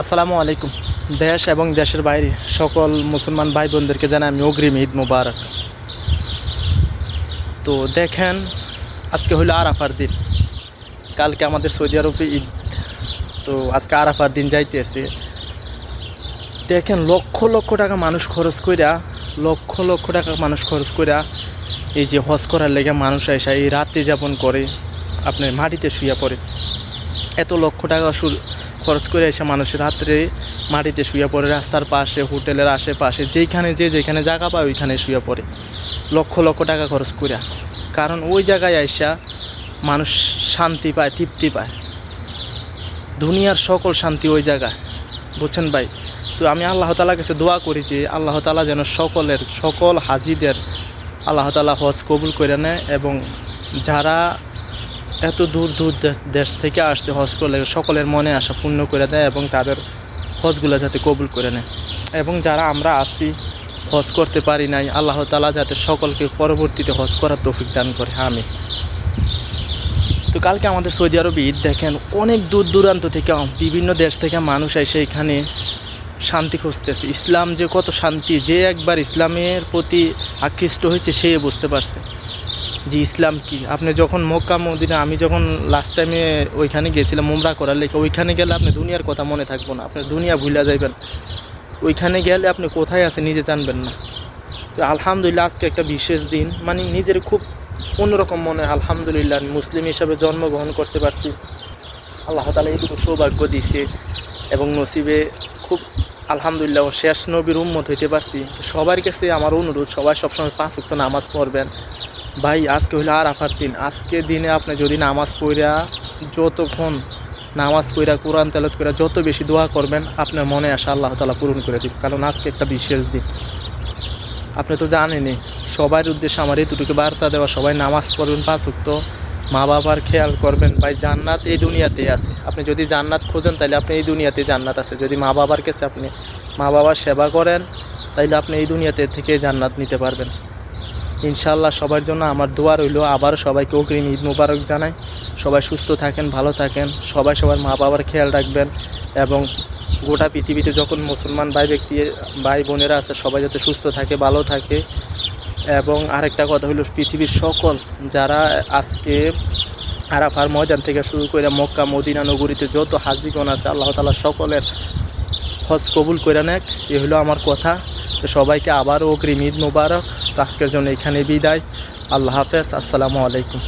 আসসালামু আলাইকুম। দেশ এবং দেশের বাইরে সকল মুসলমান ভাই বোনদেরকে জানাই আমি অগ্রিম ঈদ মুবারক। তো দেখেন, আজকে হলো আরাফার দিন। কালকে আমাদের সৌদি আরবে ঈদ। তো আজকে আরাফার দিন যাইতে যাইতেছে। দেখেন, লক্ষ লক্ষ টাকা মানুষ খরচ কইরা, লক্ষ লক্ষ টাকা মানুষ খরচ কইরা এই যে হজ করার লেগে মানুষ এসে এই রাতে যাপন করে, আপনার মাটিতে শুয়ে পড়ে। এত লক্ষ টাকা খরচ করে এসে মানুষের রাত্রে মাটিতে শুয়ে পড়ে, রাস্তার পাশে, হোটেলের আশেপাশে, যেইখানে যে যেখানে জায়গা পায় ওইখানে শুয়ে পড়ে। লক্ষ লক্ষ টাকা খরচ করে কারণ ওই জায়গায় আইসা মানুষ শান্তি পায়, তৃপ্তি পায়। দুনিয়ার সকল শান্তি ওই জায়গায়। বুঝছেন ভাই? তো আমি আল্লাহ তালার কাছে দোয়া করি যে আল্লাহ তালা যেন সকলের, সকল হাজিদের আল্লাহ তালা হজ কবুল করে নেয় এবং যারা এত দূর দূর দেশ দেশ থেকে আসছে, হজ করলে সকলের মনে আশা পূর্ণ করে দেয় এবং তাদের হজগুলো যাতে কবুল করে নেয়। এবং যারা আমরা আসি হজ করতে পারি নাই, আল্লাহ তালা যাতে সকলকে পরবর্তীতে হজ করার তৌফিক দান করে। আমি তো কালকে আমাদের সৌদি আরবে ঈদ, দেখেন অনেক দূর দূরান্ত থেকে বিভিন্ন দেশ থেকে মানুষ এসে এখানে শান্তি খুঁজতেছে। ইসলাম যে কত শান্তি, যে একবার ইসলামের প্রতি আকৃষ্ট হয়েছে, সে বুঝতে পারছে। যে ইসলাম কি? আপনি যখন মক্কা মদিনা আমি যখন লাস্ট টাইমে ওইখানে গেছিলাম মুমরা করার লেখা ওইখানে গেলে আপনি দুনিয়ার কথা মনে থাকব না আপনি দুনিয়া ভুলে যাইবেন। ওইখানে গেলে আপনি কোথায় আছে নিজে জানবেন না। তো আলহামদুলিল্লাহ আজকে একটা বিশেষ দিন মানে নিজের খুব অন্যরকম মনে হয়, আলহামদুলিল্লাহ মুসলিম হিসাবে জন্মগ্রহণ করতে পারছি। আল্লাহ তালা এইটুকু সৌভাগ্য দিছে এবং নসিবে খুব আলহামদুলিল্লাহ শেষ নবীর উম্মত হইতে পারছি। সবার কাছে আমার অনুরোধ সবাই সবসময় পাঁচ উক্ত নামাজ পড়বেন। ভাই, আজকে হইল আর আফার দিন। আজকে দিনে আপনি যদি নামাজ পড়া যতক্ষণ নামাজ পড়া কোরআন তেলত করে যত বেশি দোয়া করবেন, আপনার মনে আসা আল্লাহ তালা পূরণ করে দিব। কারণ আজকে একটা বিশেষ দিন। আপনি তো জানেনই, সবার উদ্দেশ্যে আমার এতটুকু বার্তা দেওয়া, সবাই নামাজ পড়বেন পাঁচ উক্ত মা বাবার খেয়াল করবেন, ভাই, জান্নাত এই দুনিয়াতেই আছে। আপনি যদি জান্নাত খোঁজেন তাহলে আপনি এই দুনিয়াতে জান্নাত আছে। যদি মা বাবার কাছে আপনি মা বাবার সেবা করেন, তাইলে আপনি এই দুনিয়াতে থেকে জান্নাত নিতে পারবেন। ইনশাল্লাহ সবার জন্য আমার দোয়া রইল। আবার সবাইকে অগ্রিম ঈদ মুবারক জানাই। সবাই সুস্থ থাকেন, ভালো থাকেন। সবাই সবার মা বাবার খেয়াল রাখবেন এবং গোটা পৃথিবীতে যখন মুসলমান ভাই ব্যক্তি, ভাই বোনেরা আছে, সবাই যাতে সুস্থ থাকে, ভালো থাকে। এবং আরেকটা কথা হলো, পৃথিবীর সকল যারা আজকে আরাফার ময়দান থেকে শুরু করে মক্কা, মদিনা নগরীতে যত হাজিগণ আছে, আল্লাহ তালা সকলের হজ কবুল করে নেক। এ হলো আমার কথা। তো সবাইকে আবারও অগ্রিম ঈদ মুবারক। আজকের জন্য এখানে বিদায়। আল্লাহ হাফেজ। আসসালামু আলাইকুম।